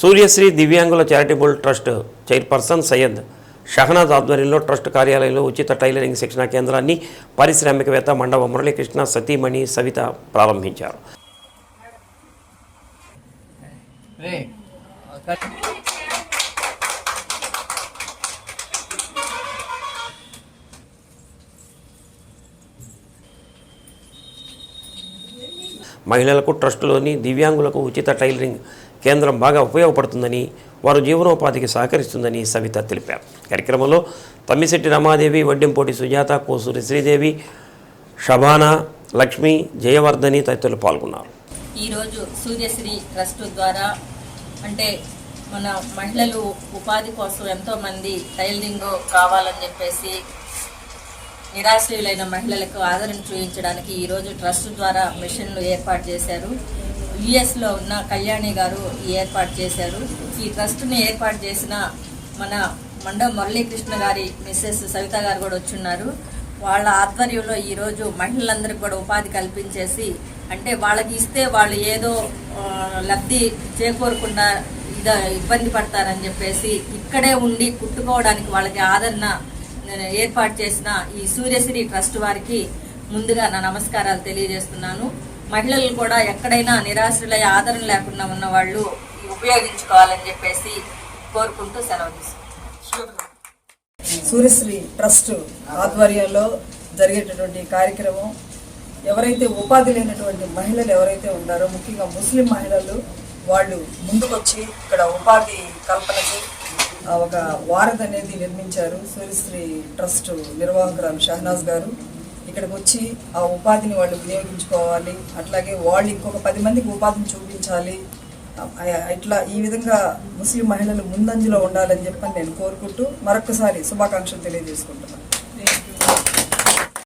సూర్యశ్రీ దివ్యాంగుల charitable trust chairperson Syed Shahnaz ఆధ్వర్యంలో trust కార్యాలయంలో ఉచిత టైలరింగ్ శిక్షణా కేంద్రాన్ని పారిశ్రామికవేత్త మండవ మురళీకృష్ణ సతీమణి సవిత ప్రారంభించారు. మహిళలకు ట్రస్టులోని దివ్యాంగులకు ఉచిత టైలరింగ్ కేంద్రం బాగా ఉపయోగపడుతుందని వారు జీవనోపాధికి సహకరిస్తుందని సవిత తెలిపారు. కార్యక్రమంలో తమ్మిశెట్టి రమాదేవి వడ్డింపోటి సుజాత కోసూరి శ్రీదేవి షబానా లక్ష్మి జయవర్ధని తదితరులు పాల్గొన్నారు. ఈరోజు సూర్యశ్రీ ట్రస్ట్ ద్వారా అంటే మన మహిళలు ఉపాధి కోసం ఎంతోమంది టైలరింగ్ కావాలని చెప్పేసి నిరాశ్రయులైన మహిళలకు ఆదరణ చూపించడానికి ఈరోజు ట్రస్ట్ ద్వారా మిషన్లు ఏర్పాటు చేశారు. యుఎస్లో ఉన్న కళ్యాణి గారు ఏర్పాటు చేశారు. ఈ ట్రస్ట్ని ఏర్పాటు చేసిన మన మండ మురళీకృష్ణ గారి మిస్సెస్ సవిత గారు కూడా వచ్చున్నారు. వాళ్ళ ఆధ్వర్యంలో ఈరోజు మహిళలందరికీ కూడా ఉపాధి కల్పించేసి అంటే వాళ్ళకి ఇస్తే వాళ్ళు ఏదో లబ్ధి చేకూరకుండా ఇద ఇబ్బంది పడతారని చెప్పేసి ఇక్కడే ఉండి కుట్టుకోవడానికి వాళ్ళకి ఆదరణ ఏర్పాటు చేసిన ఈ సూర్యశ్రీ ట్రస్ట్ వారికి ముందుగా నా నమస్కారాలు తెలియజేస్తున్నాను. మహిళలు కూడా ఎక్కడైనా నిరాశ్రులై ఆదరణ లేకుండా ఉన్న వాళ్ళు ఉపయోగించుకోవాలని చెప్పేసి కోరుకుంటూ సెలవు తీసుకుంటాను సూర్యశ్రీ ట్రస్ట్ ఆధ్వర్యంలో జరిగేటటువంటి కార్యక్రమం ఎవరైతే ఉపాధి లేనటువంటి మహిళలు ఎవరైతే ఉన్నారో ముఖ్యంగా ముస్లిం మహిళలు వాళ్ళు ముందుకొచ్చి ఇక్కడ ఉపాధి కల్పనకి ఒక వారధి అనేది నిర్మించారు సూర్యశ్రీ ట్రస్ట్ నిర్వాహకురాలు షహనాజ్ గారు. ఇక్కడికి వచ్చి ఆ ఉపాధిని వాళ్ళు వినియోగించుకోవాలి. అట్లాగే వాళ్ళు ఇంకొక పది మందికి ఉపాధిని చూపించాలి. ఇట్లా ఈ విధంగా ముస్లిం మహిళలు ముందంజలో ఉండాలని చెప్పని నేను కోరుకుంటూ మరొకసారి శుభాకాంక్షలు తెలియజేసుకుంటున్నాను.